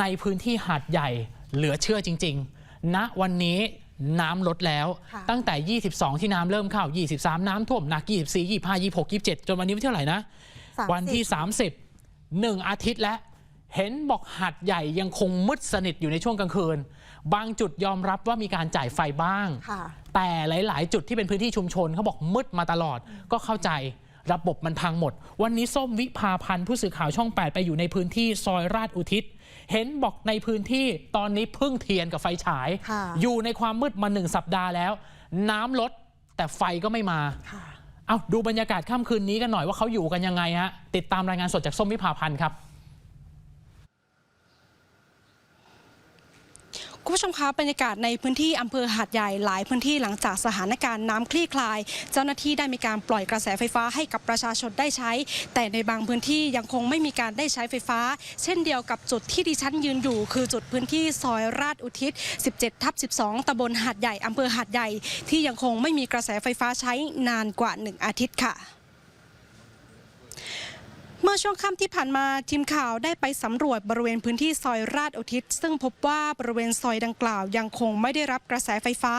ในพื้นที่หาดใหญ่เหลือเชื่อจริง ๆ ณวันนี้น้ำลดแล้วค่ะตั้งแต่ 22 ที่น้ำเริ่มเข้า 23 น้ำท่วมหนัก 24 25 26 27 จนวันนี้วันที่เท่าไหร่นะ30วันที่ 30หนึ่งอาทิตย์แล้วเห็นบอกหัดใหญ่ยังคงมืดสนิทอยู่ในช่วงกลางคืน บางจุดยอมรับว่ามีการจ่ายไฟบ้างค่ะแต่หลาย ๆ จุดที่เป็นพื้นที่ชุมชนเขาบอกมืดมาตลอดก็เข้าใจ ระบบมันพังหมด วันนี้ส้มวิภาพันธ์ผู้สื่อข่าวช่อง 8 ไปอยู่ในพื้นที่ซอยราชอุทิศ เห็นบอกในพื้นที่ตอนนี้พึ่งเทียนกับไฟฉายค่ะอยู่ในความมืดมาหนึ่งสัปดาห์แล้ว น้ำลดแต่ไฟก็ไม่มาค่ะเอาดูบรรยากาศค่ำคืนนี้กันหน่อยว่าเขาอยู่กันยังไงฮะติดตามรายงานสดจากส้มวิภาพันธ์ครับ คุณผู้ชมคะบรรยากาศในพื้นที่อำเภอหาดใหญ่หลายพื้นที่หลังจากสถานการณ์น้ำคลี่คลาย เจ้าหน้าที่ได้มีการปล่อยกระแสไฟฟ้าให้กับประชาชนได้ใช้ แต่ในบางพื้นที่ยังคงไม่มีการได้ใช้ไฟฟ้า เช่นเดียวกับจุดที่ดิฉันยืนอยู่ คือจุดพื้นที่ซอยราชอุทิศ 17 ทับ 12 ตำบลหาดใหญ่อำเภอหาดใหญ่ ที่ยังคงไม่มีกระแสไฟฟ้าใช้นานกว่า 1 อาทิตย์ค่ะ ช่วงค่ำที่ผ่านมาทีมข่าวได้ไปสำรวจบริเวณพื้นที่ซอยราชอุทิศ ซึ่งพบว่าบริเวณซอยดังกล่าวยังคงไม่ได้รับกระแสไฟฟ้า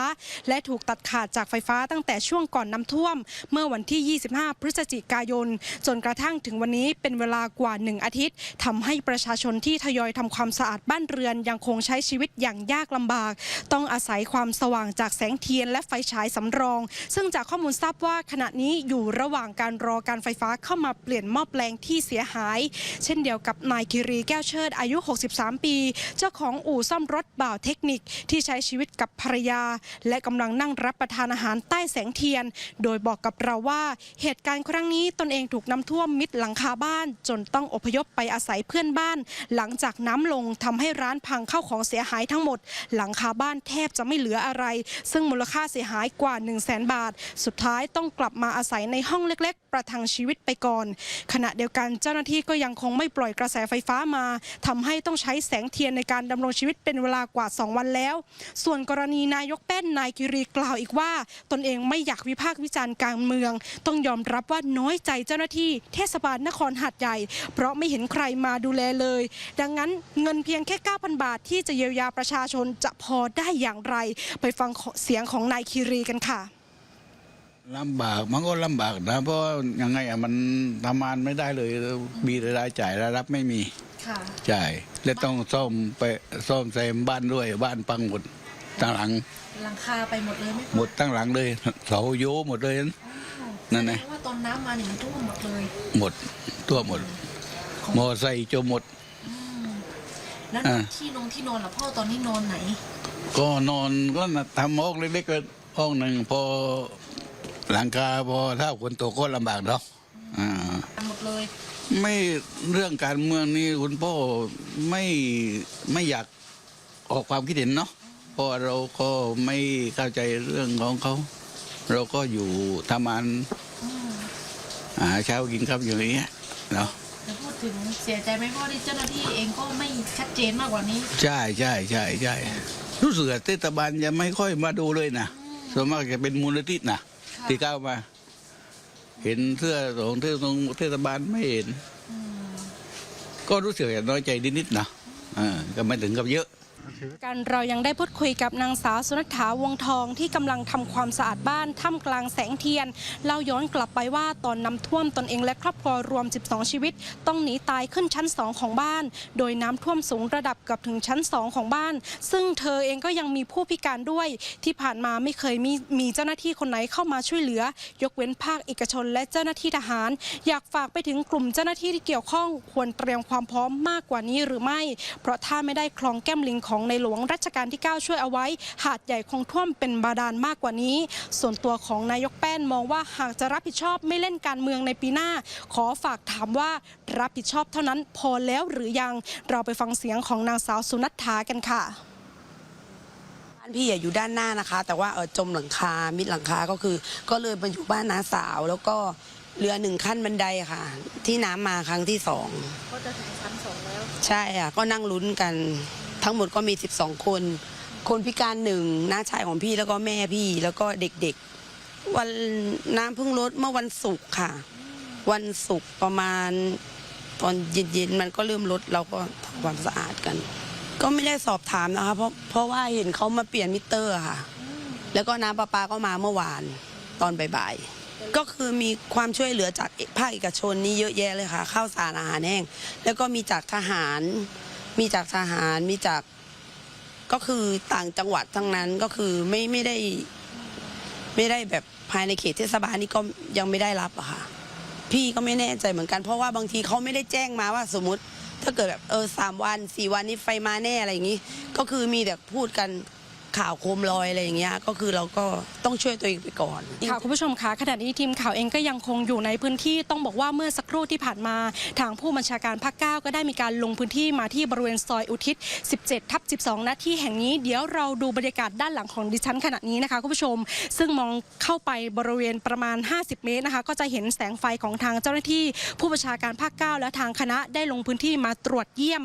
และถูกตัดขาดจากไฟฟ้าตั้งแต่ช่วงก่อนน้ำท่วม เมื่อวันที่ 25 พฤศจิกายน จนกระทั่งถึงวันนี้เป็นเวลากว่า 1 อาทิตย์ทำให้ประชาชนที่ทยอยทำความสะอาดบ้านเรือนยังคงใช้ชีวิตอย่างยากลำบาก ต้องอาศัยความสว่างจากแสงเทียนและไฟฉายสำรอง ซึ่งจากข้อมูลทราบว่าขณะนี้อยู่ระหว่างการรอการไฟฟ้าเข้ามาเปลี่ยนหม้อแปลงที่เสียหาย เช่นเดียวกับนายคิรีแก้วเชิดอายุ 63 ปี เจ้าของอู่ซ่อมรถบ่าวเทคนิคที่ใช้ชีวิตกับภรรยา และกำลังนั่งรับประทานอาหารใต้แสงเทียน โดยบอกกับเราว่าเหตุการณ์ครั้งนี้ตนเองถูกน้ำท่วมมิดหลังคาบ้าน จนต้องอพยพไปอาศัยเพื่อนบ้าน หลังจากน้ำลงทำให้ร้านพังเข้าของเสียหายทั้งหมด หลังคาบ้านแทบจะไม่เหลืออะไร ซึ่งมูลค่าเสียหายกว่า 1 0 0 0 0แบาท สุดท้ายต้องกลับมาอาศัยในห้องเล็ก ๆ ประทังชีวิตไปก่อน ขณะเดียวกันเจ้าหน้าที่ก็ยังคงไม่ปล่อยกระแสไฟฟ้ามาทำให้ต้องใช้แสงเทียนในการดำรงชีวิตเป็นเวลากว่า 2 วันแล้ว ส่วนกรณีนายกแป้นนายกิรีกล่าวอีกว่า ตนเองไม่อยากวิพากษ์วิจารณ์การเมือง ต้องยอมรับว่าน้อยใจเจ้าหน้าที่เทศบาลนครหาดใหญ่ เพราะไม่เห็นใครมาดูแลเลย ดังนั้นเงินเพียงแค่ 9,000 บาทที่จะเยียวยาประชาชนจะพอได้อย่างไร ไปฟังเสียงของนายคีรีกันค่ะ ลำบากมันก็ลำบากนะเพราะว่ายังไงอะมันทำงานไม่ได้เลยมีรายจ่ายรายรับไม่มีค่ะจ่ายและต้องซ่อมไปซ่อมแซมบ้านด้วยบ้านพังหมดตั้งหลังหลังคาไปหมดเลยไหมหมดตั้งหลังเลยเสาโยหมดเลยนั่นนั่นไงแสดว่าตอนน้ำมาเนี่ยมันท่วมหมดเลย หมดตัวหมดมอไซค์จมหมดแล้วอ่าที่นอนที่นอนล่ะพ่อตอนนี้นอนไหน ก็นอนก็ทำห้องเล็กๆก็ห้องหนึ่งพอ หลังคาพอถ้าคนโตก็ลำบากเนาะอ่า หมดเลย ไม่เรื่องการเมืองนี่คุณพ่อไม่ไม่อยากออกความคิดเห็นเนาะเพราะเราก็ไม่เข้าใจเรื่องของเขา เราก็อยู่ทำงานหาเช้ากินครับอย่างนี้ยเนาะจะพูดถึงเสียใจไหมพ่อที่เจ้าหน้าที่เองก็ไม่ชัดเจนมากกว่านี้ ใช่ใช่ใช่ใช่รู้สึกว่าเทศบาลจะไม่ค่อยมาดูเลยนะส่วนมากจะเป็นมูลนิธินะค่ะ ที่เข้ามา เห็นเสื้อของเทศตรงเทศบาลไม่เห็น ก็รู้สึกน้อยใจนิดๆนะอ่าก็ไม่ถึงกับเยอะ กันเรายังได้พูดคุยกับนางสาวสุนัฐาวงทองที่กำลังทำความสะอาดบ้านท่ามกลางแสงเทียนเล่าย้อนกลับไปว่าตอนน้ำท่วมตนเองและครอบครัวรวม 12 ชีวิต ต้องหนีตายขึ้นชั้น 2 ของบ้าน โดยน้ำท่วมสูงระดับเกับถึงชั้น 2 ของบ้าน ซึ่งเธอเองก็ยังมีผู้พิการด้วย ที่ผ่านมาไม่เคยมีมีเจ้าหน้าที่คนไหนเข้ามาช่วยเหลือ ยกเว้นภาคเอกชนและเจ้าหน้าที่ทหาร อยากฝากไปถึงกลุ่มเจ้าหน้าที่ที่เกี่ยวข้องควรเตรียมความพร้อมมากกว่านี้หรือไม่ เพราะถ้าไม่ได้คลองแก้มลิงของในหลวงรัชกาลที่ 9 ช่วยเอาไว้ หาดใหญ่คงท่วมเป็นบาดาลมากกว่านี้ ส่วนตัวของนายกแป้นมองว่าหากจะรับผิดชอบไม่เล่นการเมืองในปีหน้า ขอฝากถามว่ารับผิดชอบเท่านั้นพอแล้วหรือยังเราไปฟังเสียงของนางสาวสุนัฐถากันค่ะบ้านพี่อะอยู่ด้านหน้านะคะ แต่ว่าเออจมหลังคามิดหลังคาก็คือ ก็เลยมาอยู่บ้านน้าสาว แล้วก็เรือหนึ่งขั้นบันไดค่ะ ที่น้ำมาครั้งที่สองก็จะถึงชั้นสองแล้ว ใช่ค่ะก็นั่งลุ้นกัน ทั้งหมดก็มี 12 คน คนพิการหนึ่งน้าชายของพี่แล้วก็แม่พี่แล้วก็เด็กๆ วันน้ำเพิ่งลดเมื่อวันศุกร์ค่ะ วันศุกร์ประมาณตอนเย็นๆมันก็เริ่มลดเราก็ทำความสะอาดกัน ก็ไม่ได้สอบถามนะคะเพราะเพราะว่าเห็นเขามาเปลี่ยนมิเตอร์ค่ะ แล้วก็น้ำประปาก็มาเมื่อวานตอนบ่ายๆก็คือมีความช่วยเหลือจากภาคเอกชนนี่เยอะแยะเลยค่ะข้าวสารอาหารแห้งแล้วก็มีจากทหาร มีจากทหารมีจากก็คือต่างจังหวัดทั้งนั้นก็คือไม่ไม่ได้ไม่ได้แบบภายในเขตเทศบาลนี่ก็ยังไม่ได้รับอะค่ะ พี่ก็ไม่แน่ใจเหมือนกัน เพราะว่าบางทีเขาไม่ได้แจ้งมาว่าสมมติ ถ้าเกิดแบบเออสามวันสี่วันนี้ไฟมาแน่อะไรอย่างนี้ ก็คือมีแต่พูดกัน ข่าวโคมลอยอะไรอย่างเงี้ยก็คือเราก็ต้องช่วยตัวเองไปก่อนค่ะคุณผู้ชมคะขณะนี้ทีมข่าวเองก็ยังคงอยู่ในพื้นที่ต้องบอกว่าเมื่อสักครู่ที่ผ่านมาทางผู้บัญชาการภาคเก้าก็ได้มีการลงพื้นที่มาที่บริเวณซอยอุทิศ 17 ทับ 12 ณ ที่แห่งนี้เดี๋ยวเราดูบรรยากาศด้านหลังของดิฉันขณะนี้นะคะคุณผู้ชม ซึ่งมองเข้าไปบริเวณประมาณ 50 เมตรนะคะ ก็จะเห็นแสงไฟของทางเจ้าหน้าที่ ผู้บัญชาการภาคเก้าและทางคณะได้ลงพื้นที่มาตรวจเยี่ยม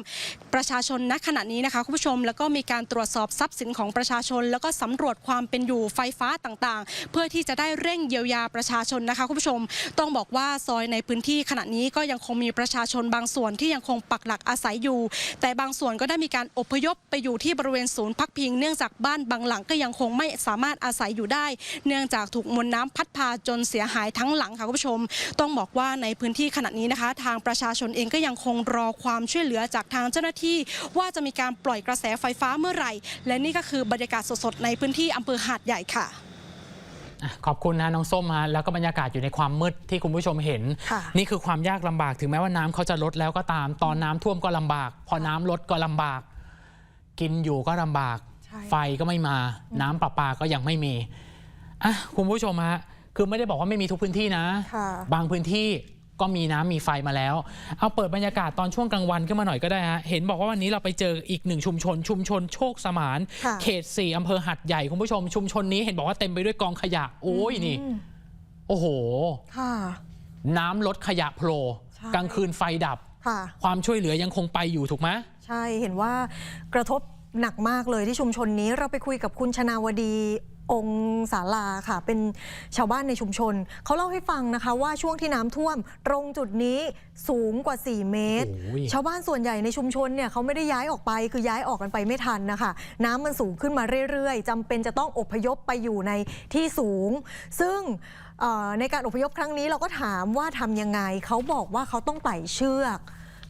ประชาชนณขณะนี้นะคะคุณผู้ชมแล้วก็มีการตรวจสอบทรัพย์สินของประชาาชน แล้วก็สำรวจความเป็นอยู่ไฟฟ้าต่างๆ เพื่อที่จะได้เร่งเยียวยาประชาชนนะคะคุณผู้ชม ต้องบอกว่าซอยในพื้นที่ขณะนี้ก็ยังคงมีประชาชนบางส่วนที่ยังคงปักหลักอาศัยอยู่ แต่บางส่วนก็ได้มีการอพยพไปอยู่ที่บริเวณศูนย์พักพิง เนื่องจากบ้านบางหลังก็ยังคงไม่สามารถอาศัยอยู่ได้ เนื่องจากถูกมวลน้ำพัดพาจนเสียหายทั้งหลังค่ะคุณผู้ชม ต้องบอกว่าในพื้นที่ขณะนี้นะคะ ทางประชาชนเองก็ยังคงรอความช่วยเหลือจากทางเจ้าหน้าที่ ว่าจะมีการปล่อยกระแสไฟฟ้าเมื่อไหร่ และนี่ก็คือบรรยากาศสดๆในพื้นที่อำเภอหาดใหญ่ค่ะอะขอบคุณนะน้องส้มฮะแล้วก็บรรยากาศอยู่ในความมืดที่คุณผู้ชมเห็นค่ะนี่คือความยากลำบากถึงแม้ว่าน้ำเขาจะลดแล้วก็ตาม ตอนน้ำท่วมก็ลำบาก พอน้ำลดก็ลำบาก กินอยู่ก็ลำบากใช่ไฟก็ไม่มา น้ำประปาก็ยังไม่มีอะคุณผู้ชมฮะคือไม่ได้บอกว่าไม่มีทุกพื้นที่นะค่ะบางพื้นที่ ก็มีน้ำมีไฟมาแล้ว เอาเปิดบรรยากาศตอนช่วงกลางวันขึ้นมาหน่อยก็ได้ฮะ เห็นบอกว่าวันนี้เราไปเจออีกหนึ่งชุมชน ชุมชนโชคสมานค่ะเขตสี่อำเภอหัดใหญ่คุณผู้ชม ชุมชนนี้เห็นบอกว่าเต็มไปด้วยกองขยะ โอ้ยนี่ โอ้โหค่ะน้ำลดขยะโผล่ใช่กลางคืนไฟดับค่ะความช่วยเหลือยังคงไปอยู่ถูกไหมใช่ เห็นว่ากระทบหนักมากเลยที่ชุมชนนี้ เราไปคุยกับคุณชนาวดี องค์ศาลาค่ะ เป็นชาวบ้านในชุมชน เขาเล่าให้ฟังนะคะว่าช่วงที่น้ำท่วม ตรงจุดนี้สูงกว่า 4 เมตร โอ้ย ชาวบ้านส่วนใหญ่ในชุมชนเนี่ยเขาไม่ได้ย้ายออกไปคือย้ายออกกันไปไม่ทันนะคะ น้ำมันสูงขึ้นมาเรื่อยๆจำเป็นจะต้องอพยพไปอยู่ในที่สูง ซึ่งเอ่อในการอพยพครั้งนี้เราก็ถามว่าทำยังไง เขาบอกว่าเขาต้องไต่เชือก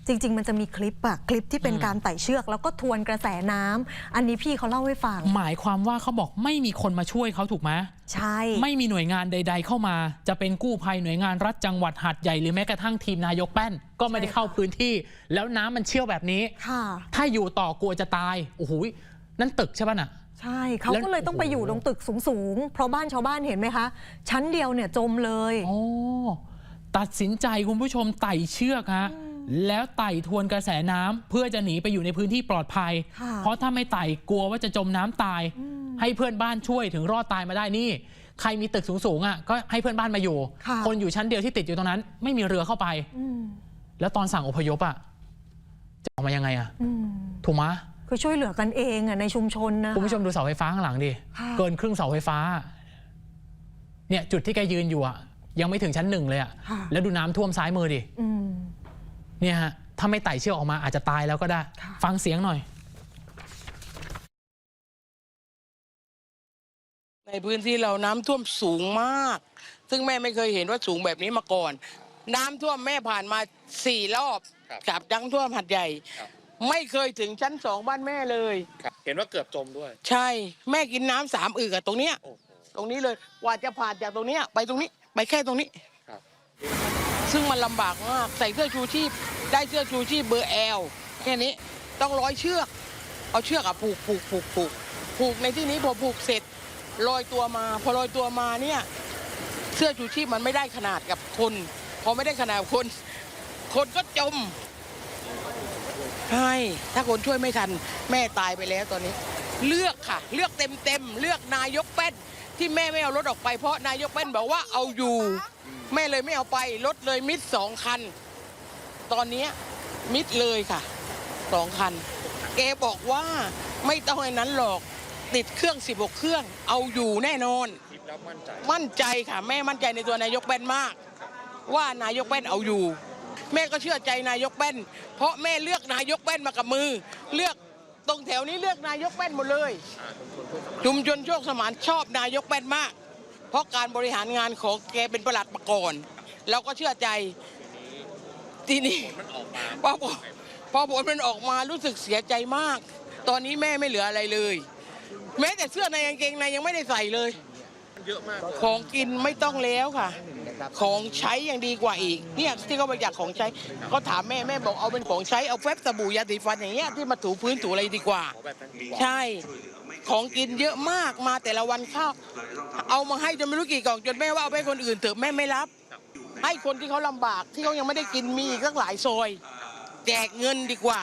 จริง ๆ มันจะมีคลิปอะคลิปที่เป็นอืมการไต่เชือก แล้วก็ทวนกระแสน้ำอันนี้พี่เขาเล่าให้ฟัง หมายความว่าเขาบอกไม่มีคนมาช่วยเขาถูกไหมใช่ ไม่มีหน่วยงานใด ๆ เข้ามา จะเป็นกู้ภัยหน่วยงานรัฐจังหวัดหัดใหญ่หรือแม้กระทั่งทีมนายกแป้น ก็ไม่ได้เข้าพื้นที่ แล้วน้ำมันเชี่ยวแบบนี้ ค่ะ ถ้าอยู่ต่อกลัวจะตายโอ้โหนั่นตึกใช่ป่ะน่ะ ใช่เขาแล้วก็เลยต้องไปอยู่ตรงตึกสูงๆ เพราะบ้านชาวบ้านเห็นไหมคะ ชั้นเดียวเนี่ยจมเลย โอ้ตัดสินใจคุณผู้ชมไต่เชือกฮะ แล้วไต่ทวนกระแสน้ำเพื่อจะหนีไปอยู่ในพื้นที่ปลอดภัยค่ะเพราะถ้าไม่ไต่กลัวว่าจะจมน้ำตาย ให้เพื่อนบ้านช่วยถึงรอดตายมาได้นี่ ใครมีตึกสูงๆอะก็ให้เพื่อนบ้านมาอยู่ค่ะคนอยู่ชั้นเดียวที่ติดอยู่ตรงนั้น ไม่มีเรือเข้าไปอืมแล้วตอนสั่งอพยพอะจะออกมายังไงอะอืมถูกไหมคือช่วยเหลือกันเองอะในชุมชนนะคุณผู้ชมดูเสาไฟฟ้าข้างหลังดิค่ะเกินครึ่งเสาไฟฟ้า เนี่ยจุดที่แกยืนอยู่อะยังไม่ถึงชั้นหนึ่งเลยอะค่ะแล้วดูน้ำท่วมซ้ายมือดิอืม เนี่ยฮะถ้าไม่ไต่เชือกออกมาอาจจะตายแล้วก็ได้ค่ะฟังเสียงหน่อย ในพื้นที่เราน้ำท่วมสูงมาก ซึ่งแม่ไม่เคยเห็นว่าสูงแบบนี้มาก่อน น้ำท่วมแม่ผ่านมาสี่รอบกับดังท่วมหัดใหญ่ไม่เคยถึงชั้นสองบ้านแม่เลย ครับเห็นว่าเกือบจมด้วย ใช่แม่กินน้ำสามอึกอะตรงเนี้ย โอ้โห ตรงนี้เลยกว่าจะผ่านจากตรงเนี้ยไปตรงนี้ ไปแค่ตรงนี้ ครับ ซึ่งมันลำบากมากใส่เสื้อชูชีพได้เสื้อชูชีพเบอร์แอลแค่นี้ต้องร้อยเชือก เอาเชือกอะผูกผูกผูกผูกผูกในที่นี้พอผูกเสร็จลอยตัวมา พอลอยตัวมาเนี่ยเสื้อชูชีพมันไม่ได้ขนาดกับคนพอไม่ได้ขนาดกับคน คนก็จมใช่ถ้าคนช่วยไม่ทัน แม่ตายไปแล้วตอนนี้ เลือกค่ะ เลือกเต็มเต็มเลือกนายกแป้นที่แม่ไม่เอารถออกไปเพราะนายกแป้นบอกว่าเอาอยู่แม่เลยไม่เอาไปรถเลยมิดสองคัน ตอนนี้มิดเลยค่ะสองคันแกบอกว่าไม่ต้องไอ้นั้นหรอกติดเครื่อง16เครื่อง เอาอยู่แน่นอนมั่นใจมั่นใจค่ะ แม่มั่นใจในตัวนายกแป้นมาก ว่านายกแป้นเอาอยู่ แม่ก็เชื่อใจนายกแป้น เพราะแม่เลือกนายกแป้นมากับมือ เลือกตรงแถวนี้เลือกนายกแป้นหมดเลยชุมชนโชคสมานชอบนายกแป้นมาก ราะการบริหารงานของแกเป็นประหลัดมาก่อนเราก็เชื่อใจทีนี้พอผลพอผลมันออกมารู้สึกเสียใจมาก ตอนนี้แม่ไม่เหลืออะไรเลย แม้แต่เสื้อในกางเกงในยังไม่ได้ใส่เลยของกินไม่ต้องแล้วค่ะ ของใช้ยังดีกว่าอีก เนี่ยที่เขาบริจาคของใช้เขาถามแม่แม่บอกเอาเป็นของใช้เอาแฟบสบู่ยาสีฟันอย่างเงี้ยที่มาถูพื้นถูอะไรดีกว่า ใช่ ของกินเยอะมากมาแต่ละวันข้าวเอามาให้จนไม่รู้กี่กล่องจนแม่ว่าเอาไปให้คนอื่นเถอะแม่ไม่รับ ให้คนที่เขาลำบากที่เขายังไม่ได้กินมีอีกตั้งหลายซอย แจกเงินดีกว่า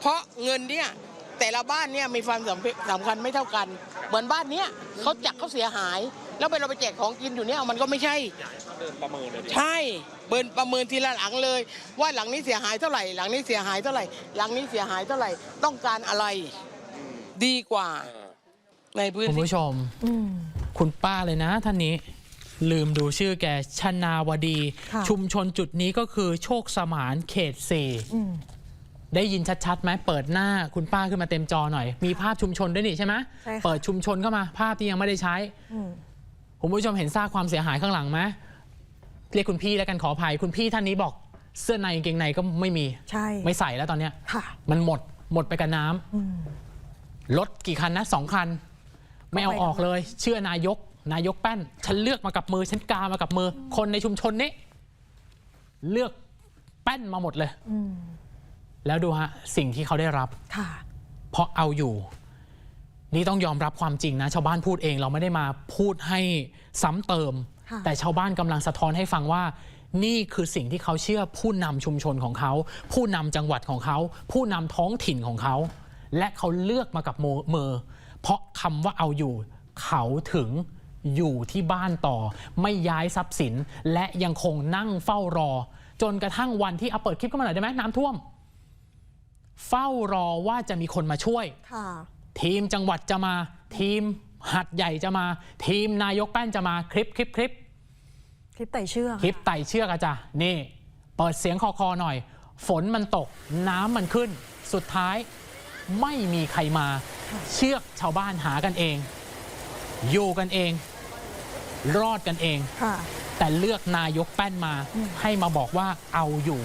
เพราะเงินเนี่ยแต่ละบ้านเนี่ยมีความสำคัญสำคัญไม่เท่ากัน เหมือนบ้านเนี้ยเขาจักเขาเสียหาย แล้วไปเราไปแจกของกินอยู่เนี่ยมันก็ไม่ใช่ใช่เบิร์นประเมินทีละหลังเลย ว่าหลังนี้เสียหายเท่าไหร่ หลังนี้เสียหายเท่าไหร่ หลังนี้เสียหายเท่าไหร่ต้องการอะไร ดีกว่า ในพื้นคุณที่ผู้ชม อืม คุณป้าเลยนะท่านนี้ ลืมดูชื่อแกชนาวดี ค่ะ ชุมชนจุดนี้ก็คือโชคสมานเขตสี่อืม ได้ยินชัดๆไหมเปิดหน้าคุณป้าขึ้นมาเต็มจอหน่อย มีภาพชุมชนด้วยนี่ใช่ไหมใช่ค่ะ เปิดชุมชนเข้ามา ภาพที่ยังไม่ได้ใช้ อืม คุณผู้ชมเห็นซากความเสียหายข้างหลังไหมเรียกคุณพี่แล้วกันขออภัยคุณพี่ท่านนี้บอกเสื้อในกางเกงในก็ไม่มี ใช่ ไม่ใส่แล้วตอนเนี้ยค่ะ มันหมดหมดไปกับน้ำอืมรถกี่คันนะสองคัน ไม่เอาออกเลย เชื่อนายก นายกแป้น ฉันเลือกมากับมือ ฉันกามากับมือ คนในชุมชนนี้ เลือกแป้นมาหมดเลยอืมแล้วดูฮะ สิ่งที่เขาได้รับค่ะเพราะเอาอยู่ นี่ต้องยอมรับความจริงนะ ชาวบ้านพูดเองเราไม่ได้มาพูดให้ซ้ำเติมค่ะแต่ชาวบ้านกำลังสะท้อนให้ฟังว่านี่คือสิ่งที่เขาเชื่อผู้นำชุมชนของเขา ผู้นำจังหวัดของเขา ผู้นำท้องถิ่นของเขา และเขาเลือกมากับมือมือ เพราะคำว่าเอาอยู่ เขาถึงอยู่ที่บ้านต่อ ไม่ย้ายทรัพย์สิน และยังคงนั่งเฝ้ารอ จนกระทั่งวันที่เอาเปิดคลิปเข้ามาหน่อยได้ไหมน้ำท่วม เฝ้ารอว่าจะมีคนมาช่วยค่ะทีมจังหวัดจะมา ทีมหัดใหญ่จะมา ทีมนายกแป้นจะมาคลิปคลิปคลิปคลิปไต่เชือกคลิปไต่เชือกอะจ้ะนี่ เปิดเสียงคอคอหน่อย ฝนมันตก น้ำมันขึ้น สุดท้ายไม่มีใครมา เชือกชาวบ้านหากันเอง อยู่กันเอง รอดกันเองค่ะแต่เลือกนายกแป้นมาให้มาบอกว่าเอาอยู่